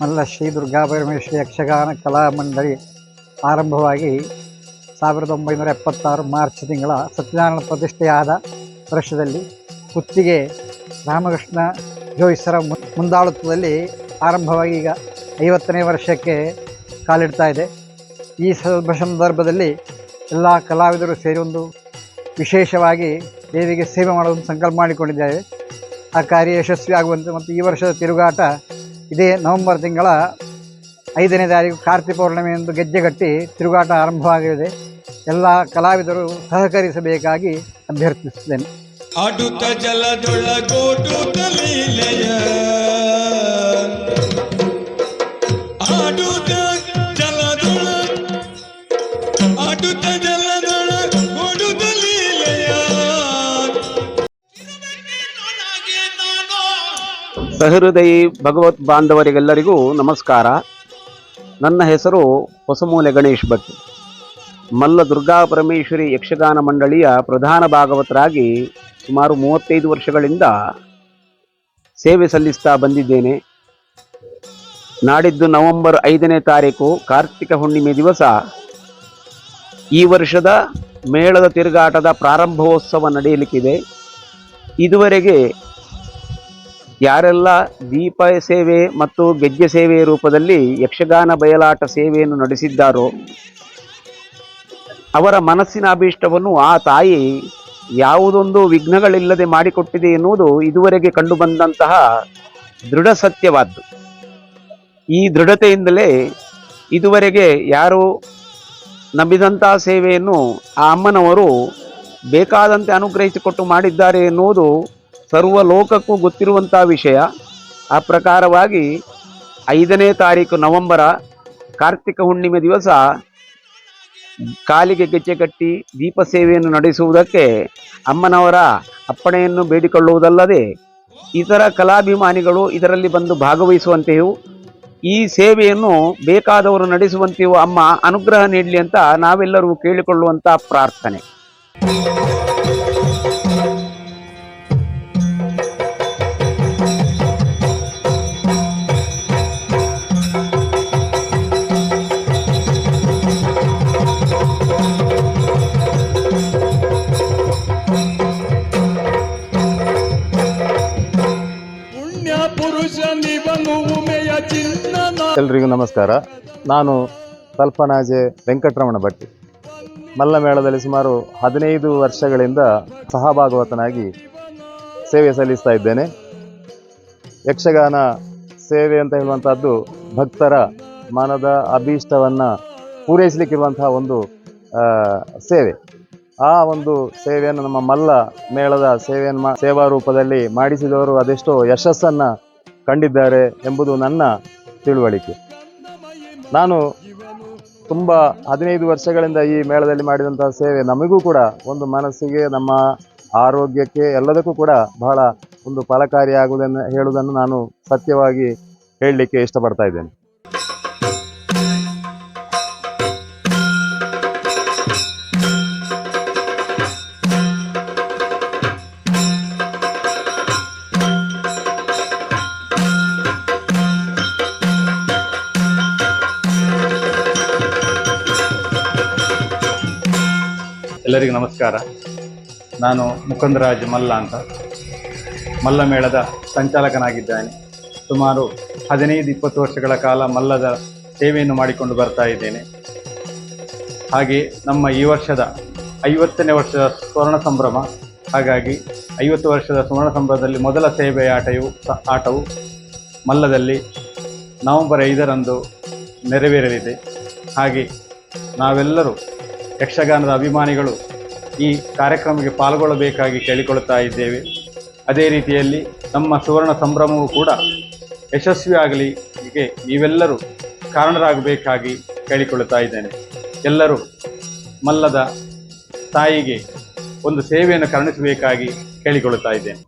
ಮಲ್ಲ ಶ್ರೀ ದುರ್ಗಾ ಪರಮೇಶ್ವರಿ ಯಕ್ಷಗಾನ ಕಲಾ ಮಂಡಳಿ ಆರಂಭವಾಗಿ ಸಾವಿರದ ಒಂಬೈನೂರ ಎಪ್ಪತ್ತಾರು ಮಾರ್ಚ್ ತಿಂಗಳ ಸತ್ಯನಾರಾಯಣ ಪ್ರತಿಷ್ಠೆಯಾದ ವರ್ಷದಲ್ಲಿ ಕುತ್ತಿಗೆ ರಾಮಕೃಷ್ಣ ಜೋಯಿಸರ ಮುಂದಾಳತ್ವದಲ್ಲಿ ಆರಂಭವಾಗಿ ಈಗ ಐವತ್ತನೇ ವರ್ಷಕ್ಕೆ ಕಾಲಿಡ್ತಾ ಇದೆ. ಈ ಸಂದರ್ಭದಲ್ಲಿ ಎಲ್ಲ ಕಲಾವಿದರು ಸೇರಿ ಒಂದು ವಿಶೇಷವಾಗಿ ದೇವಿಗೆ ಸೇವೆ ಮಾಡೋದನ್ನು ಸಂಕಲ್ಪ ಮಾಡಿಕೊಂಡಿದ್ದೇವೆ. ಆ ಕಾರ್ಯ ಯಶಸ್ವಿ ಆಗುವಂತೆ ಮತ್ತು ಈ ವರ್ಷದ ತಿರುಗಾಟ ಇದೇ ನವೆಂಬರ್ ತಿಂಗಳ ಐದನೇ ತಾರೀಕು ಕಾರ್ತಿಕ ಪೌರ್ಣಿಮೆಯಂದು ಗೆಜ್ಜೆಗಟ್ಟಿ ತಿರುಗಾಟ ಆರಂಭವಾಗಲಿದೆ. ಎಲ್ಲ ಕಲಾವಿದರು ಸಹಕರಿಸಬೇಕಾಗಿ ಅಭ್ಯರ್ಥಿಸುತ್ತೇನೆ. ಆಡುತ್ತ ಜಲದೊಳಗೋಡುತ್ತ ಲೀಲೆಯ ಆಡುತ್ತ ಸಹೃದಯಿ ಭಗವತ್ ಬಾಂಧವರಿಗೆಲ್ಲರಿಗೂ ನಮಸ್ಕಾರ. ನನ್ನ ಹೆಸರು ಹೊಸಮೂಲೆ ಗಣೇಶ್ ಭಟ್. ಮಲ್ಲ ದುರ್ಗಾ ಪರಮೇಶ್ವರಿ ಯಕ್ಷಗಾನ ಮಂಡಳಿಯ ಪ್ರಧಾನ ಭಾಗವತರಾಗಿ ಸುಮಾರು ಮೂವತ್ತೈದು ವರ್ಷಗಳಿಂದ ಸೇವೆ ಸಲ್ಲಿಸ್ತಾ ಬಂದಿದ್ದೇನೆ. ನಾಡಿದ್ದು ನವೆಂಬರ್ ಐದನೇ ತಾರೀಕು ಕಾರ್ತಿಕ ಹುಣ್ಣಿಮೆ ದಿವಸ. ಈ ವರ್ಷದ ಮೇಳದ ತಿರುಗಾಟದ ಪ್ರಾರಂಭೋತ್ಸವ ನಡೆಯಲಿಕ್ಕಿದೆ. ಇದುವರೆಗೆ ಯಾರೆಲ್ಲ ದೀಪ ಸೇವೆ ಮತ್ತು ಗೆಜ್ಜೆ ಸೇವೆಯ ರೂಪದಲ್ಲಿ ಯಕ್ಷಗಾನ ಬಯಲಾಟ ಸೇವೆಯನ್ನು ನಡೆಸಿದ್ದಾರೋ, ಅವರ ಮನಸ್ಸಿನ ಅಭೀಷ್ಟವನ್ನು ಆ ತಾಯಿ ಯಾವುದೊಂದು ವಿಘ್ನಗಳಿಲ್ಲದೆ ಮಾಡಿಕೊಟ್ಟಿದೆ ಎನ್ನುವುದು ಇದುವರೆಗೆ ಕಂಡುಬಂದಂತಹ ದೃಢ ಸತ್ಯವಾದ್ದು. ಈ ದೃಢತೆಯಿಂದಲೇ ಇದುವರೆಗೆ ಯಾರು ನಂಬಿದಂತಹ ಸೇವೆಯನ್ನು ಆ ಅಮ್ಮನವರು ಬೇಕಾದಂತೆ ಅನುಗ್ರಹಿಸಿಕೊಟ್ಟು ಮಾಡಿದ್ದಾರೆ ಎನ್ನುವುದು ಸರ್ವ ಲೋಕಕ್ಕೂ ಗೊತ್ತಿರುವಂಥ ವಿಷಯ ಆ ಪ್ರಕಾರವಾಗಿ ಐದನೇ ತಾರೀಕು ನವೆಂಬರ ಕಾರ್ತಿಕ ಹುಣ್ಣಿಮೆ ದಿವಸ ಕಾಲಿಗೆ ಗೆಜ್ಜೆ ಕಟ್ಟಿ ದೀಪ ಸೇವೆಯನ್ನು ನಡೆಸುವುದಕ್ಕೆ ಅಮ್ಮನವರ ಅಪ್ಪಣೆಯನ್ನು ಬೇಡಿಕೊಳ್ಳುವುದಲ್ಲದೆ ಇತರ ಕಲಾಭಿಮಾನಿಗಳು ಇದರಲ್ಲಿ ಬಂದು ಭಾಗವಹಿಸುವಂತೆಯೂ ಈ ಸೇವೆಯನ್ನು ಬೇಕಾದವರು ನಡೆಸುವಂತೆಯೂ ಅಮ್ಮ ಅನುಗ್ರಹ ನೀಡಲಿ ಅಂತ ನಾವೆಲ್ಲರೂ ಕೇಳಿಕೊಳ್ಳುವಂಥ ಪ್ರಾರ್ಥನೆ. ಎಲ್ರಿಗೂ ನಮಸ್ಕಾರ. ನಾನು ಕಲ್ಪನಾಜೆ ವೆಂಕಟರಮಣ ಭಟ್ಟಿ ಮಲ್ಲಮೇಳದಲ್ಲಿ ಸುಮಾರು ಹದಿನೈದು ವರ್ಷಗಳಿಂದ ಸಹಭಾಗವತನಾಗಿ ಸೇವೆ ಸಲ್ಲಿಸ್ತಾ ಇದ್ದೇನೆ. ಯಕ್ಷಗಾನ ಸೇವೆ ಅಂತ ಹೇಳುವಂಥದ್ದು ಭಕ್ತರ ಮನದ ಅಭೀಷ್ಟವನ್ನು ಪೂರೈಸಲಿಕ್ಕಿರುವಂತಹ ಒಂದು ಸೇವೆ. ಆ ಒಂದು ಸೇವೆಯನ್ನು ನಮ್ಮ ಮಲ್ಲ ಮೇಳದ ಸೇವೆಯನ್ನು ಸೇವಾ ರೂಪದಲ್ಲಿ ಮಾಡಿಸಿದವರು ಅದೆಷ್ಟೋ ಯಶಸ್ಸನ್ನು ಕಂಡಿದ್ದಾರೆ ಎಂಬುದು ನನ್ನ ತಿಳುವಳಿಕೆ. ನಾನು ತುಂಬ ಹದಿನೈದು ವರ್ಷಗಳಿಂದ ಈ ಮೇಳದಲ್ಲಿ ಮಾಡಿದಂತಹ ಸೇವೆ ನಮಗೂ ಕೂಡ ಒಂದು ಮನಸ್ಸಿಗೆ, ನಮ್ಮ ಆರೋಗ್ಯಕ್ಕೆ ಎಲ್ಲದಕ್ಕೂ ಕೂಡ ಬಹಳ ಒಂದು ಫಲಕಾರಿಯಾಗುವುದನ್ನು ಹೇಳುವುದನ್ನು ನಾನು ಸತ್ಯವಾಗಿ ಹೇಳಲಿಕ್ಕೆ ಇಷ್ಟಪಡ್ತಾ ಇದ್ದೇನೆ. ಎಲ್ಲರಿಗೂ ನಮಸ್ಕಾರ. ನಾನು ಮುಕುಂದರಾಜ್ ಮಲ್ಲ ಅಂತ. ಮಲ್ಲ ಮೇಳದ ಸಂಚಾಲಕನಾಗಿದ್ದೇನೆ. ಸುಮಾರು ಹದಿನೈದು, ಇಪ್ಪತ್ತು ವರ್ಷಗಳ ಕಾಲ ಮಲ್ಲದ ಸೇವೆಯನ್ನು ಮಾಡಿಕೊಂಡು ಬರ್ತಾ ಇದ್ದೇನೆ. ಹಾಗೆ ನಮ್ಮ ಈ ವರ್ಷದ ಐವತ್ತನೇ ವರ್ಷದ ಸ್ವರ್ಣ ಸಂಭ್ರಮ, ಹಾಗಾಗಿ ಐವತ್ತು ವರ್ಷದ ಸ್ವರ್ಣ ಸಂಭ್ರಮದಲ್ಲಿ ಮೊದಲ ಸೇವೆಯ ಆಟವು ಆಟವು ಮಲ್ಲದಲ್ಲಿ ನವೆಂಬರ್ ಐದರಂದು ನೆರವೇರಲಿದೆ. ಹಾಗೆ ನಾವೆಲ್ಲರೂ ಯಕ್ಷಗಾನದ ಅಭಿಮಾನಿಗಳು ಈ ಕಾರ್ಯಕ್ರಮಕ್ಕೆ ಪಾಲ್ಗೊಳ್ಳಬೇಕಾಗಿ ಕೇಳಿಕೊಳ್ಳುತ್ತಾ ಇದ್ದೇವೆ. ಅದೇ ರೀತಿಯಲ್ಲಿ ನಮ್ಮ ಸುವರ್ಣ ಸಂಭ್ರಮವು ಕೂಡ ಯಶಸ್ವಿಯಾಗಲಿ ಹೀಗೆ ನೀವೆಲ್ಲರೂ ಕಾರಣರಾಗಬೇಕಾಗಿ ಕೇಳಿಕೊಳ್ಳುತ್ತಾ ಇದ್ದೇನೆ. ಎಲ್ಲರೂ ಮಲ್ಲದ ತಾಯಿಗೆ ಒಂದು ಸೇವೆಯನ್ನು ಕರುಣಿಸಬೇಕಾಗಿ ಕೇಳಿಕೊಳ್ಳುತ್ತಾ ಇದ್ದೇನೆ.